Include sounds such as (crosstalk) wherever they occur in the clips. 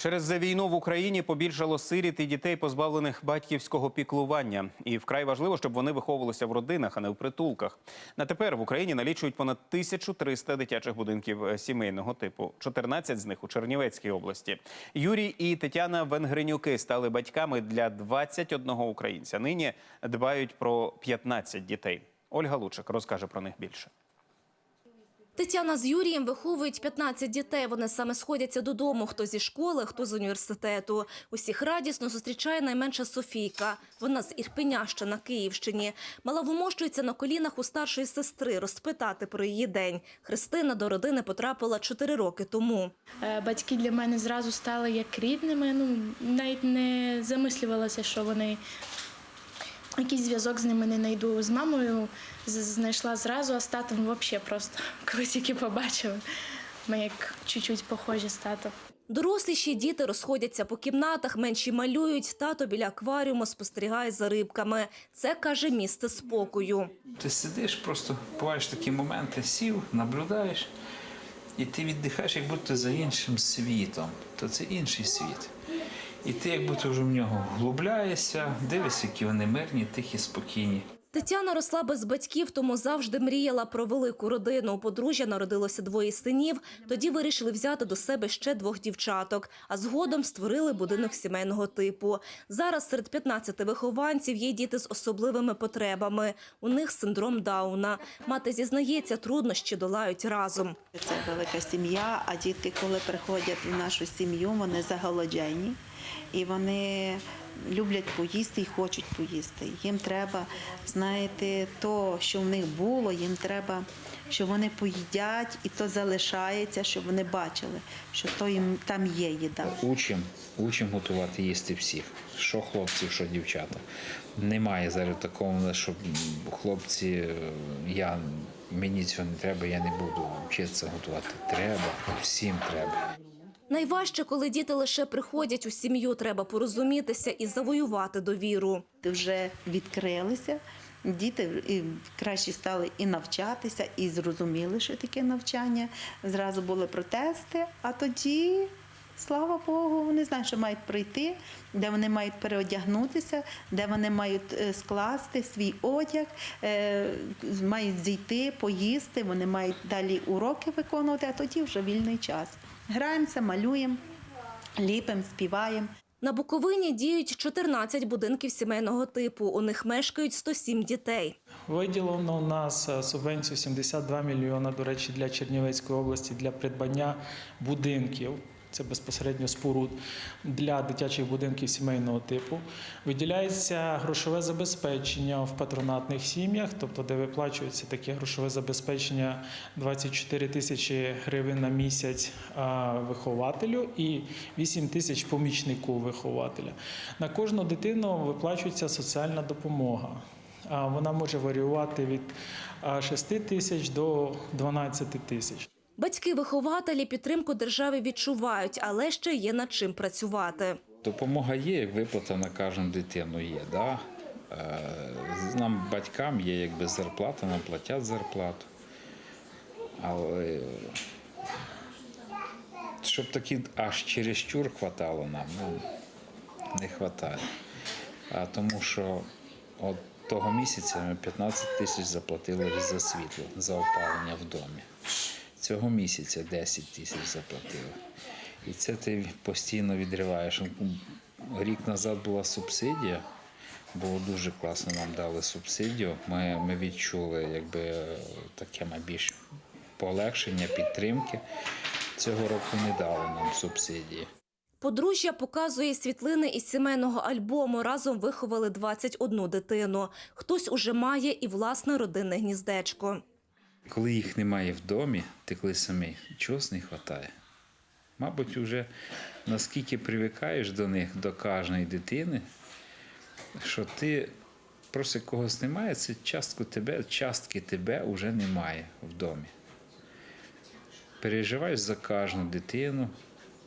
Через війну в Україні побільшало сиріт і дітей, позбавлених батьківського піклування. І вкрай важливо, щоб вони виховувалися в родинах, а не в притулках. На тепер в Україні налічують понад 1300 дитячих будинків е, сімейного типу. 14 з них у Чернівецькій області. Юрій і Тетяна Венгренюки стали батьками для 21 українця. Нині дбають про 15 дітей. Ольга Лучик розкаже про них більше. Тетяна з Юрієм виховують 15 дітей. Вони саме сходяться додому. Хто зі школи, хто з університету. Усіх радісно зустрічає найменша Софійка. Вона з Ірпеня, що на Київщині. Мала вмощується на колінах у старшої сестри розпитати про її день. Христина до родини потрапила 4 роки тому. Е, Батьки для мене зразу стали як рідними. Ну навіть не замислювалася, що вони якийсь зв'язок з ними не знайду. З мамою знайшла зразу, а з татом взагалі просто (laughs) коли тільки побачила. Ми як чуть-чуть похожі з татом. Доросліші діти розходяться по кімнатах, менші малюють. Тато біля акваріуму спостерігає за рибками. Це, каже, місце спокою. Ти сидиш, просто буваєш такі моменти, сів, наблюдаєш, і ти віддихаєш, як будто за іншим світом. То це інший світ. І ти як будто вже в нього вглубляєшся, дивишся, які вони мирні, тихі, спокійні. Тетяна росла без батьків, тому завжди мріяла про велику родину. У подружжя народилося двоє синів. Тоді вирішили взяти до себе ще двох дівчаток, а згодом створили будинок сімейного типу. Зараз серед 15 вихованців є діти з особливими потребами. У них синдром Дауна. Мати зізнається, труднощі долають разом. Це велика сім'я, а дітки, коли приходять в нашу сім'ю, вони заголоджені і вони люблять поїсти і хочуть поїсти. Їм треба, знаєте, то, що в них було, їм треба, що вони поїдять, і то залишається, щоб вони бачили, що то їм там є їда. Учим, учим готувати їсти всіх. Що хлопців, що дівчата. Немає зараз такого, щоб хлопці, я, мені цього не треба, я не буду вчитися готувати. Треба, всім треба. Найважче, коли діти лише приходять у сім'ю, треба порозумітися і завоювати довіру. Ти вже відкрилися. Діти краще стали і навчатися, і зрозуміли, що таке навчання. Зразу були протести, а тоді, слава Богу, вони знають, що мають прийти, де вони мають переодягнутися, де вони мають е, скласти свій одяг, е, мають зійти, поїсти, вони мають далі уроки виконувати, а тоді вже вільний час. Граємося, малюємо, ліпимо, співаємо. На Буковині діють 14 будинків сімейного типу. У них мешкають 107 дітей. Виділено у нас е, субвенцію 72 мільйона, до речі, для Чернівецької області для придбання будинків. Це безпосередньо споруд для дитячих будинків сімейного типу. Виділяється грошове забезпечення в патронатних сім'ях, тобто де виплачується таке грошове забезпечення 24 тисячі гривень на місяць вихователю і 8 тисяч помічнику вихователя. На кожну дитину виплачується соціальна допомога. Вона може варіювати від а, 6 тисяч до 12 тисяч. Батьки-вихователі підтримку держави відчувають, але ще є над чим працювати. Допомога є, як виплата на кожну дитину є. Да? Е, Нам, батькам, є якби зарплата, нам платять зарплату. Але щоб таки аж чересчур хватало нам, ну, не вистачає. А тому що от того місяця ми 15 тисяч заплатили за світло, за опалення в домі. Цього місяця 10 тисяч заплатили. І це ти постійно відриваєш. Рік назад була субсидія, було дуже класно, нам дали субсидію. Ми, ми відчули якби, таке ми, більш полегшення, підтримки. Цього року не дали нам субсидії. Подружжя показує світлини із сімейного альбому. Разом виховали 21 дитину. Хтось уже має і власне родинне гніздечко. Коли їх немає в домі, ти коли самий, чогось не вистачає. Мабуть, вже наскільки привикаєш до них, до кожної дитини, що ти просто когось немає, це частку тебе, частки тебе вже немає в домі. Переживаєш за кожну дитину,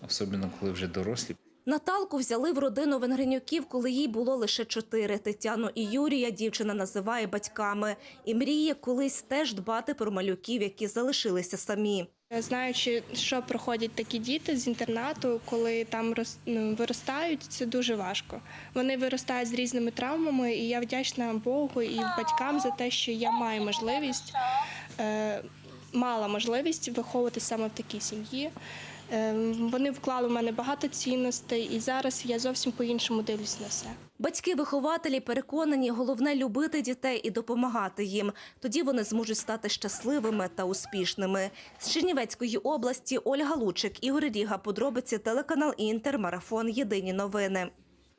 особливо коли вже дорослі. Наталку взяли в родину Венгренюків, коли їй було лише чотири. Тетяну і Юрія дівчина називає батьками і мріє колись теж дбати про малюків, які залишилися самі. Знаючи, що проходять такі діти з інтернату, коли там ну, виростають, це дуже важко. Вони виростають з різними травмами, і я вдячна Богу і батькам за те, що я маю можливість, е, мала можливість виховувати саме в такій сім'ї. Е, вони вклали в мене багато цінностей, і зараз я зовсім по-іншому дивлюсь на все. Батьки-вихователі переконані, головне любити дітей і допомагати їм. Тоді вони зможуть стати щасливими та успішними. З Чернівецької області Ольга Лучик, Ігор Ріга. Подробиці телеканал Інтер. Марафон. Єдині новини.